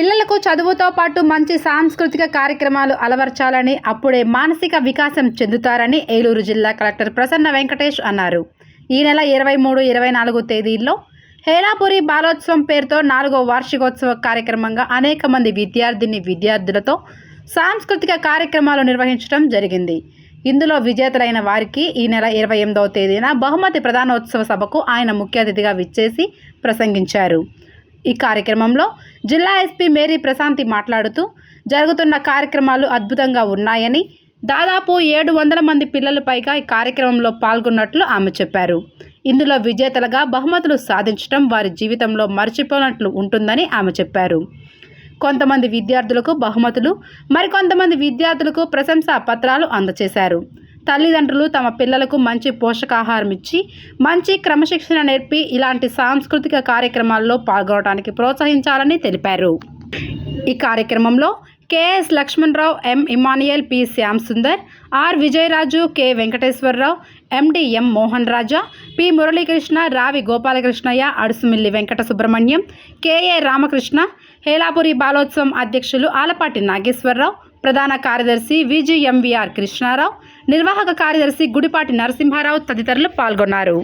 పిల్లలకు చదువుతో పాటు మంచి సాంస్కృతిక కార్యక్రమాలు అలవర్చాలని అప్పుడే మానసిక వికాసం చెందుతారని ఏలూరు జిల్లా కలెక్టర్ ప్రసన్న వెంకటేష్ అన్నారు. ఈ నెల ఇరవై మూడు ఇరవై నాలుగు తేదీల్లో హేలాపురి బాలోత్సవం పేరుతో నాలుగో వార్షికోత్సవ కార్యక్రమంగా అనేక మంది విద్యార్థిని విద్యార్థులతో సాంస్కృతిక కార్యక్రమాలు నిర్వహించడం జరిగింది. ఇందులో విజేతలైన వారికి ఈ నెల ఇరవై ఎనిమిదవ తేదీన బహుమతి ప్రధానోత్సవ సభకు ఆయన ముఖ్య అతిథిగా విచ్చేసి ప్రసంగించారు. ఈ కార్యక్రమంలో జిల్లా ఎస్పీ మేరీ ప్రశాంతి మాట్లాడుతూ జరుగుతున్న కార్యక్రమాలు అద్భుతంగా ఉన్నాయని దాదాపు ఏడు వందల మంది పిల్లలు పైగా ఈ కార్యక్రమంలో పాల్గొన్నట్లు ఆమె చెప్పారు. ఇందులో విజేతలుగా బహుమతులు సాధించడం వారి జీవితంలో మర్చిపోనట్లు ఉంటుందని ఆమె చెప్పారు. కొంతమంది విద్యార్థులకు బహుమతులు మరికొంతమంది విద్యార్థులకు ప్రశంసా పత్రాలు అందజేశారు తల్లిదండ్రులు తమ పిల్లలకు మంచి పోషకాహారం ఇచ్చి మంచి క్రమశిక్షణ నేర్పి ఇలాంటి సాంస్కృతిక కార్యక్రమాల్లో పాల్గొనడానికి ప్రోత్సహించాలని తెలిపారు. ఈ కార్యక్రమంలో KS Lakshmanarao M Emmanuel P Shyam Sundar R Vijayaraju K Venkateswararao MD M Mohan Raja P Muralikrishna Ravi Gopalakrishnaiah Adusumilli Venkata Subrahmanyam KA Ramakrishna Helapuri Balotsavam అధ్యక్షులు ఆలపాటి నాగేశ్వరరావు ప్రధాన కార్యదర్శి విజిఎంవిఆర్ కృష్ణారావు నిర్వాహక కార్యదర్శి గుడిపాటి నరసింహారావు తదితరులు పాల్గొన్నారు.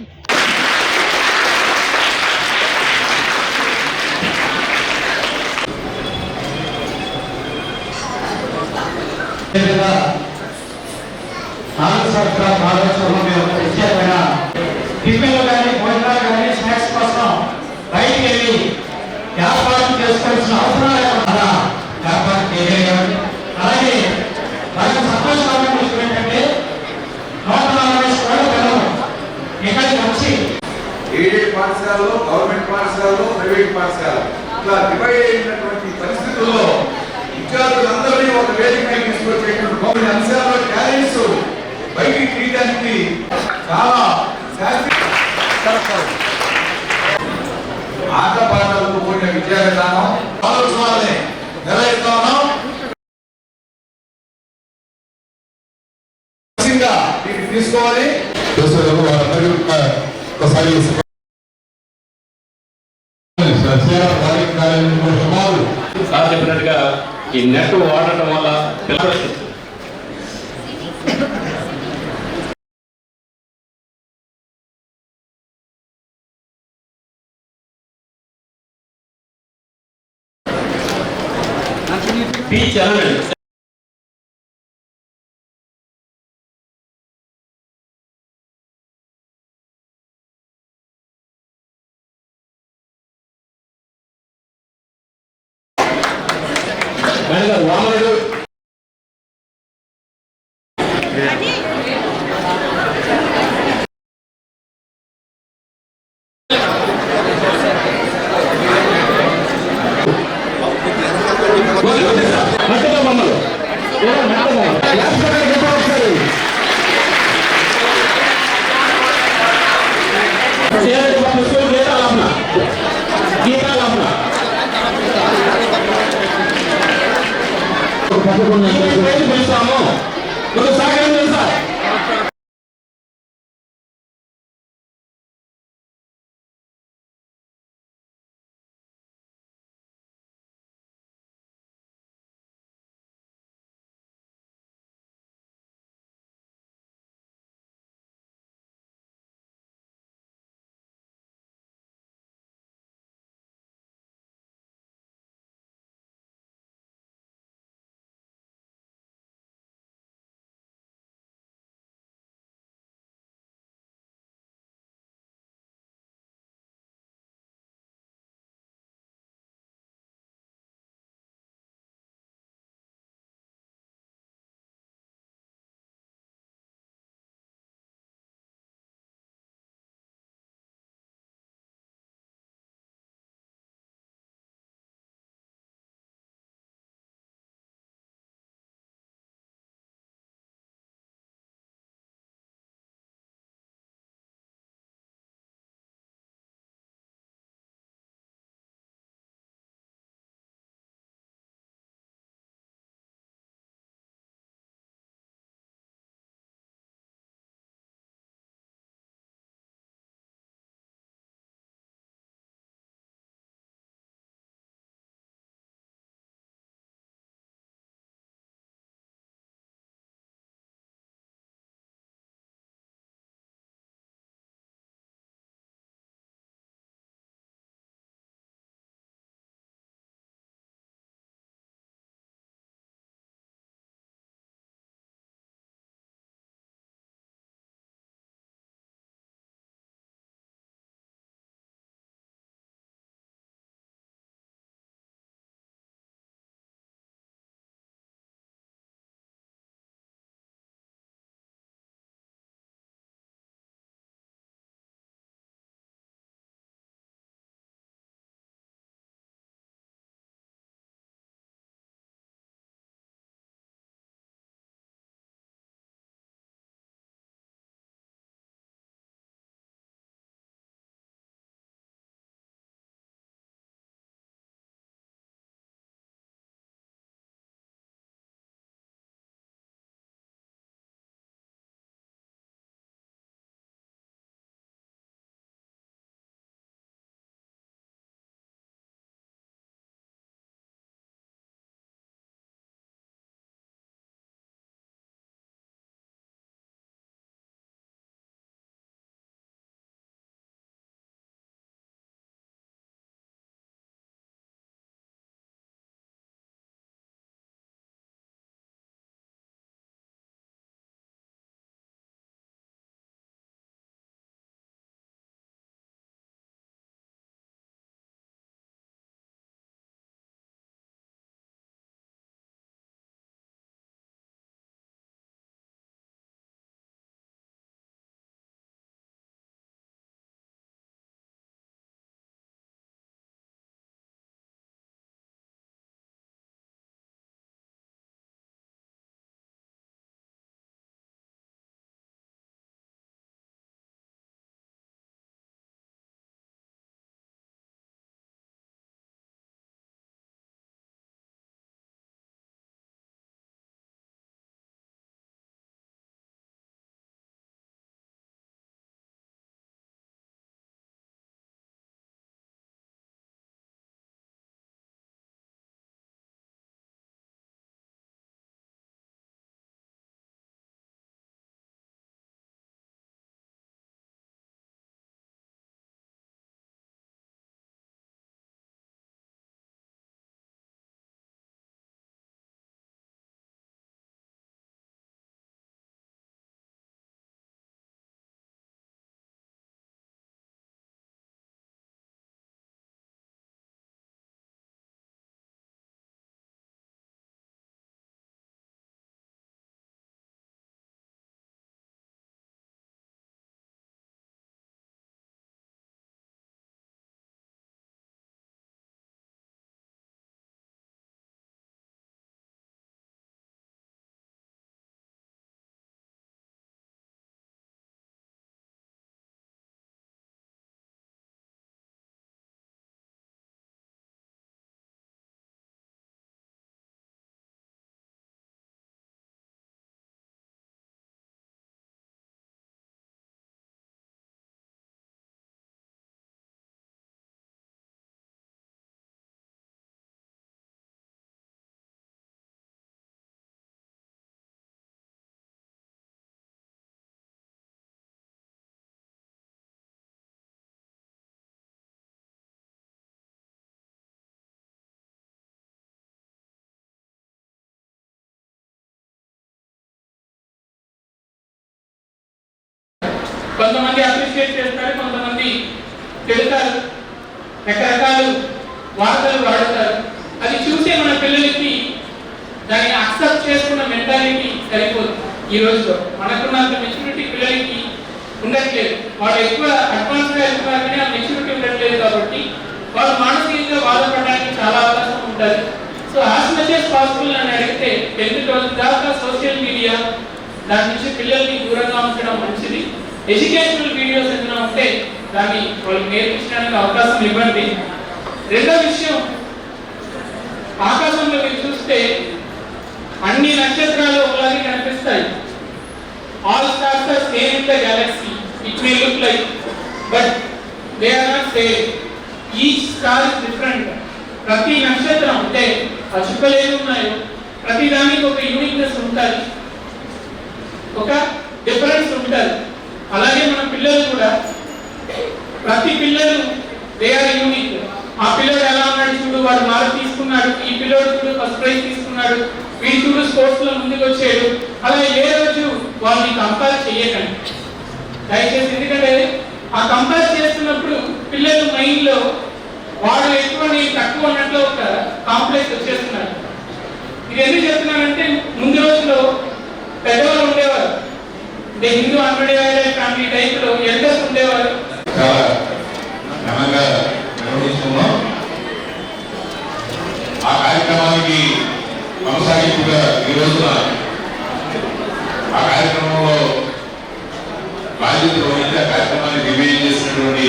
టిఫిన్లు కానీ భోజనాలు కానీ స్నాక్స్ కోసం బయటికి వెళ్ళి వ్యాపారం చేసుకోవాల్సిన అవసరం పాఠశాలలో గవర్నమెంట్ పాఠశాలలో ప్రైవేట్ పాఠశాల ఇలా డివైడ్ అయినటువంటి పరిస్థితుల్లో విద్యార్థులందరినీ ఒక వేదిక తీసుకొచ్చేటువంటి కొన్ని అంశాల్లో టాలెంట్స్ బయటికి తీయడానికి చాలా ఆట పాటలకు కూడిన విద్యా విధానం ఆలోచనలే నిర్వహిస్తా ఉన్నాం తీసుకోవాలి. ఒకసారి సత్యాల కార్యక్రమాలు సుమారు సార్ చెప్పినట్టుగా ఈ నెట్ వాడటం వల్ల పిల్లలు బీచ్ ఎలమెంట్ మేడం వామనుడు করবেন కొంతమంది అప్రిషియేట్ చేస్తారు కొంతమంది తిడతారు. రకరకాలు వార్తలు వాడతారు. అది చూసే మన పిల్లలకి దాన్ని అక్సెప్ట్ చేసుకున్న మెంటాలిటీ సరిపోదు. ఈ రోజులో మనకున్నంత మెచ్యూరిటీ పిల్లలకి ఉండట్లేదు. వాళ్ళు ఎక్కువ అడ్వాన్స్గా వెళ్తున్నారు కానీ ఆ మెచ్యూరిటీ ఉండట్లేదు కాబట్టి వాళ్ళు మానసికంగా బాధపడడానికి చాలా అవకాశం ఉంటుంది. సో యాజ్ మచ్ పాసిబుల్ అని అడిగితే టెన్త్ ట్వెల్త్ దాకా సోషల్ మీడియా దాని నుంచి పిల్లల్ని దూరంగా ఉంచడం మంచిది. ఎడ్యుకేషనల్ వీడియోస్ ఏదైనా ఉంటే దాన్ని వాళ్ళకి నేర్పించడానికి అవకాశం ఇవ్వండి. రెండో విషయం ఆకాశంలో మీరు చూస్తే అన్ని నక్షత్రాలు ఒకలాగే కనిపిస్తాయి. All stars are same in the galaxy it may look like but they are not same each star is different ప్రతి నక్షత్రం అంటే ఆ చుక్కలు ఉన్నాయో ప్రతి దానికి ఒక యూనిక్నెస్ ఉంటుంది. ఒక డిఫరెన్స్ ఉంటుంది. అలాగే మన పిల్లలు కూడా ప్రతి పిల్లలు దే ఆర్ యూనిక్ ఆ పిల్లడు ఎలా ఉన్నాడు చూడు వాడు మార్క్ తీసుకున్నాడు ఈ పిల్లడు చూడు ఫస్ట్ ప్రైజ్ తీసుకున్నాడు వీడు చూడు స్పోర్ట్స్లో ముందుకు వచ్చాడు అలా ఏ రోజు వాళ్ళని కంపేర్ చేయకండి. దయచేసి ఎందుకంటే ఆ కంపేర్ చేస్తున్నప్పుడు పిల్లల మైండ్లో వాడు ఎక్కువ నేను తక్కువ అన్నట్లు ఒక కాంప్లెక్స్ వచ్చేస్తున్నారు. ఇది ఎందుకు చెప్తున్నానంటే ముందు రోజులో పెద్దవాళ్ళు ఉండేవారు హిందూ అన్వడేవారి ఫ్యామిలీ టైప్లో ఎల్డర్స్ ఉండేవారు. చాలా ఘనంగా నిర్వహిస్తున్నాం. ఆ కార్యక్రమానికి కొనసాగింపుగా ఈ రోజున ఆ కార్యక్రమంలో బాధ్యతలు వహించి ఆ కార్యక్రమాన్ని రివీల్ చేసినటువంటి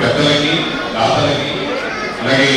పెద్దలకి దాతలకి అలాగే